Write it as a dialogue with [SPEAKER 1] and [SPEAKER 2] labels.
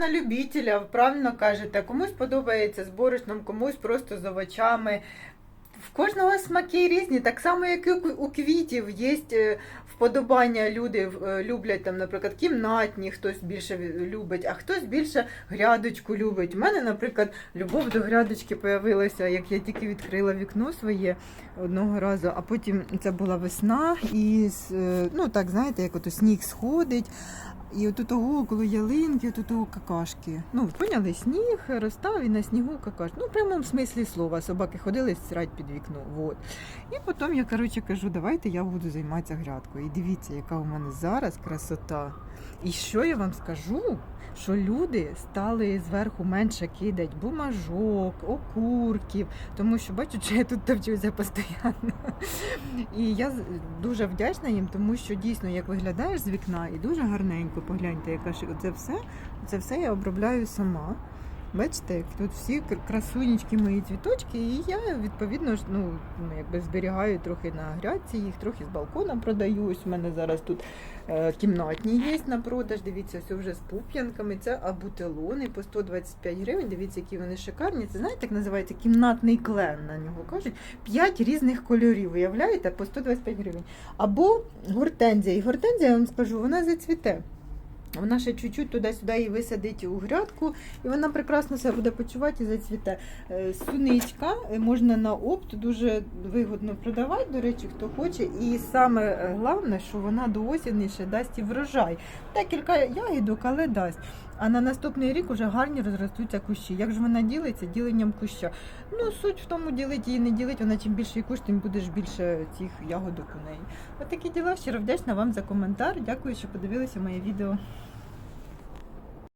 [SPEAKER 1] На любителя, правильно кажете, комусь подобається з борошном, комусь просто з овочами. В кожного смаки різні, так само, як і у квітів є е, вподобання. Люди е, люблять там, наприклад, кімнатні, хтось більше любить, а хтось більше грядочку любить. У мене, наприклад, любов до грядочки появилася, як я тільки відкрила вікно своє одного разу, а потім це була весна, і е, ну так знаєте, як ото сніг сходить. І от того, коли ялинки, от того какашки. Ну, поняли, сніг розстав і на снігу какашки. Ну, в прямому смислі слова. Собаки ходили срать під вікно. Вот. І потім я, коротше, кажу, давайте я буду займатися грядкою. І дивіться, яка у мене зараз красота. І що я вам скажу? Що люди стали зверху менше кидати бумажок, окурків, тому що бачу, що я тут товчуся постійно. І я дуже вдячна їм, тому що дійсно як виглядаєш з вікна і дуже гарненько, погляньте, яка це все, це все я обробляю сама. Бачите, як тут всі кр- красунечки мої цвіточки, і я відповідно ж ну, ну, якби зберігаю трохи на грядці, їх трохи з балкона продаю. У мене зараз тут е, кімнатні є на продаж. Дивіться, все вже з пуп'янками. Це абутелони по 125 гривень. Дивіться, які вони шикарні. Це знаєте, як називається кімнатний клен на нього кажуть. П'ять різних кольорів, уявляєте, по 125 гривень. Або гортензія. І гортензія, я вам скажу, вона зацвіте. Вона ще чуть-чуть туди-сюди її висадить у грядку, і вона прекрасно себе буде почувати і зацвіте. Е, Суничка е, можна на опт дуже вигодно продавати, до речі, хто хоче. І саме головне, що вона до осені ще дасть і врожай. Декілька ягідок, але дасть. А на наступний рік вже гарні розростуться кущі. Як ж вона ділиться? Діленням куща. Ну, суть в тому, ділить її не ділить, вона чим більший кущ, тим будеш більше цих ягодок у неї. От діла. Щиро вдячна вам за коментар. Дякую, що подивилися моє відео.